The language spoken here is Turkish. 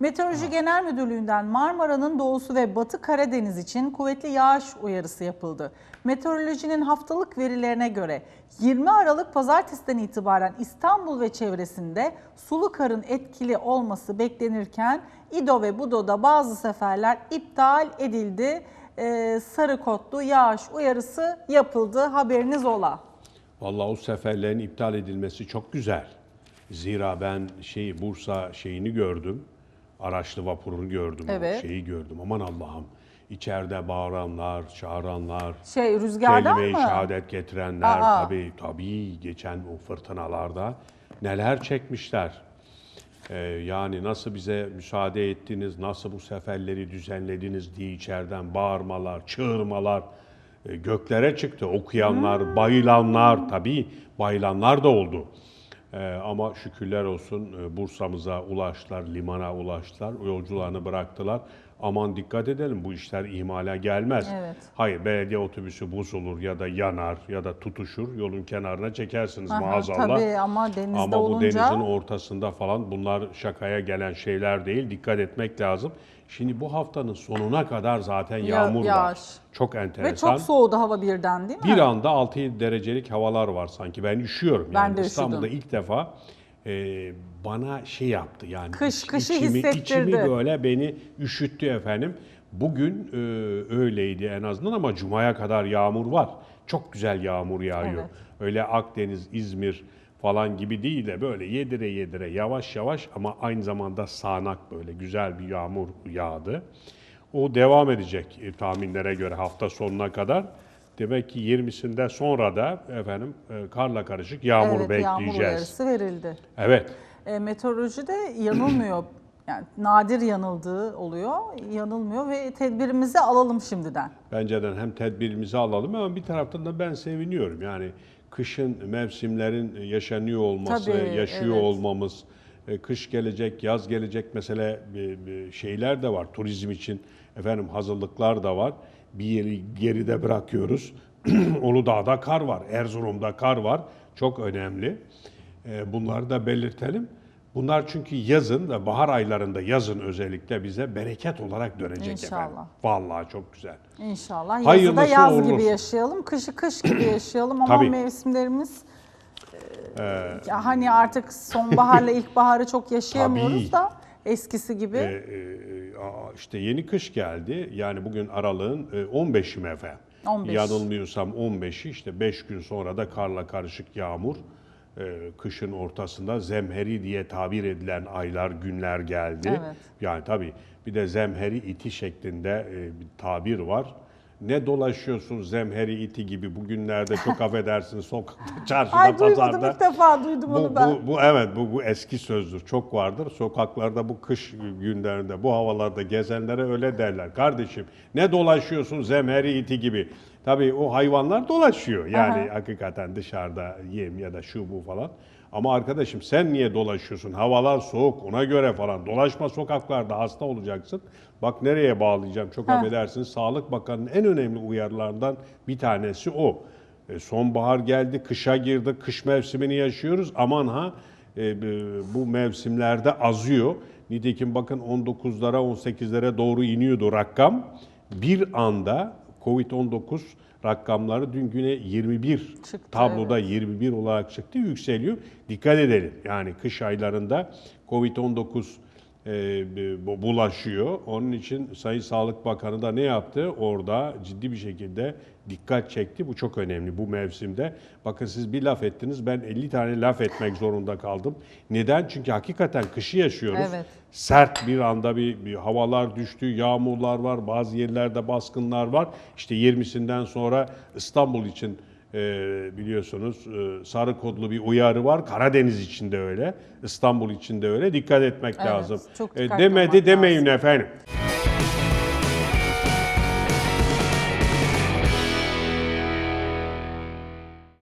Meteoroloji Genel Müdürlüğü'nden Marmara'nın doğusu ve Batı Karadeniz için kuvvetli yağış uyarısı yapıldı. Meteorolojinin haftalık verilerine göre 20 Aralık pazartesiden itibaren İstanbul ve çevresinde sulu karın etkili olması beklenirken İdo ve Budo'da bazı seferler iptal edildi. Ee, sarı kodlu yağış uyarısı yapıldı. Haberiniz ola. Vallahi o seferlerin iptal edilmesi çok güzel. Zira ben şeyi Bursa şeyini gördüm. Araçlı vapurunu gördüm. Evet. şeyi gördüm. Aman Allah'ım. İçeride bağıranlar, çağıranlar, Şey rüzgardan kelime-i mı? şehadet getirenler Aa. tabii tabii geçen o fırtınalarda neler çekmişler. Ee, yani nasıl bize müsaade ettiniz, nasıl bu seferleri düzenlediniz diye içeriden bağırmalar, çığırmalar e, göklere çıktı. Okuyanlar, bayılanlar tabii bayılanlar da oldu. Ee, ama şükürler olsun e, Bursa'mıza ulaştılar, limana ulaştılar, yolcularını bıraktılar. Aman dikkat edelim bu işler ihmale gelmez. Evet. Hayır belediye otobüsü bozulur ya da yanar ya da tutuşur yolun kenarına çekersiniz Aha, maazallah. Tabii ama denizde Ama bu olunca denizin ortasında falan bunlar şakaya gelen şeyler değil. Dikkat etmek lazım. Şimdi bu haftanın sonuna kadar zaten Ya- yağmur var. yağış. Çok ve enteresan. çok soğudu hava birden değil mi? Bir anda 6 derecelik havalar var sanki. Ben üşüyorum. Ben Yani de İstanbul'da üşüdüm. ilk defa e, bana şey yaptı yani. Kış, iç- kışı içimi, hissettirdi. içimi böyle beni üşüttü efendim. Bugün e, öyleydi en azından ama Cuma'ya kadar yağmur var. Çok güzel yağmur yağıyor. Evet. Öyle Akdeniz, İzmir falan gibi değil de böyle yedire yedire yavaş yavaş ama aynı zamanda sağanak böyle güzel bir yağmur yağdı. O devam edecek e, tahminlere göre hafta sonuna kadar. Demek ki 20'sinde sonra da efendim e, karla karışık yağmur evet, yağmur bekleyeceğiz. uyarısı verildi. Evet. E, meteorolojide yanılmıyor. Yani nadir yanıldığı oluyor, yanılmıyor ve tedbirimizi alalım şimdiden. Bence de hem tedbirimizi alalım ama bir taraftan da ben seviniyorum. Yani kışın mevsimlerin yaşanıyor olması, Tabii, yaşıyor evet. olmamız, e, kış gelecek, yaz gelecek mesela e, e, şeyler de var. Turizm için efendim hazırlıklar da var. Bir yeri geride bırakıyoruz. Uludağ'da kar var, Erzurum'da kar var. Çok önemli. E, Bunları da belirtelim. Bunlar çünkü yazın ve bahar aylarında yazın özellikle bize bereket olarak dönecek İnşallah. efendim. Vallahi çok güzel. İnşallah. Yazı da yaz uğurlusu. gibi yaşayalım, kışı kış gibi yaşayalım ama Tabii. mevsimlerimiz e, ya hani artık sonbaharla ilkbaharı çok yaşayamıyoruz Tabii. da eskisi gibi. Ee, e, işte yeni kış geldi. Yani bugün aralığın e, 15'i mi efendim? 15. Yanılmıyorsam 15'i işte 5 gün sonra da karla karışık yağmur. e, kışın ortasında zemheri diye tabir edilen aylar, günler geldi. Evet. Yani tabii bir de zemheri iti şeklinde e, bir tabir var. Ne dolaşıyorsun zemheri iti gibi bugünlerde çok affedersiniz sokakta, çarşıda, Ay duymadım pazarda. ilk defa duydum Bu, onu ben. bu, bu evet bu, bu eski sözdür. Çok vardır. Sokaklarda bu kış günlerinde, bu havalarda gezenlere öyle derler. Kardeşim ne dolaşıyorsun zemheri iti gibi. Tabii o hayvanlar dolaşıyor. Yani hakikaten dışarıda yem ya da şu bu falan. Ama arkadaşım sen niye dolaşıyorsun? Havalar soğuk ona göre falan. Dolaşma sokaklarda hasta olacaksın. Bak nereye bağlayacağım çok affedersiniz. Sağlık Bakanı'nın en önemli uyarılarından bir tanesi o. E, Sonbahar geldi, kışa girdik, kış mevsimini yaşıyoruz. Aman ha e, b- bu mevsimlerde azıyor. Nitekim bakın 19'lara 18'lere doğru iniyordu rakam. Bir anda Covid-19 rakamları dün güne 21 Çıktı, tabloda 21 olarak çıktı yükseliyor. Dikkat edelim. Yani kış aylarında Covid-19 e, bu- bulaşıyor. Onun için Sayın Sağlık Bakanı da ne yaptı? Orada ciddi bir şekilde dikkat çekti. Bu çok önemli bu mevsimde. Bakın siz bir laf ettiniz. Ben 50 tane laf etmek zorunda kaldım. Neden? Çünkü hakikaten kışı yaşıyoruz. Evet. Sert bir anda bir, bir havalar düştü, yağmurlar var, bazı yerlerde baskınlar var. İşte 20'sinden sonra İstanbul için e, biliyorsunuz e, sarı kodlu bir uyarı var. Karadeniz için de öyle, İstanbul için de öyle. Dikkat etmek Evet, lazım. çok E, dikkatli demedi demeyin efendim.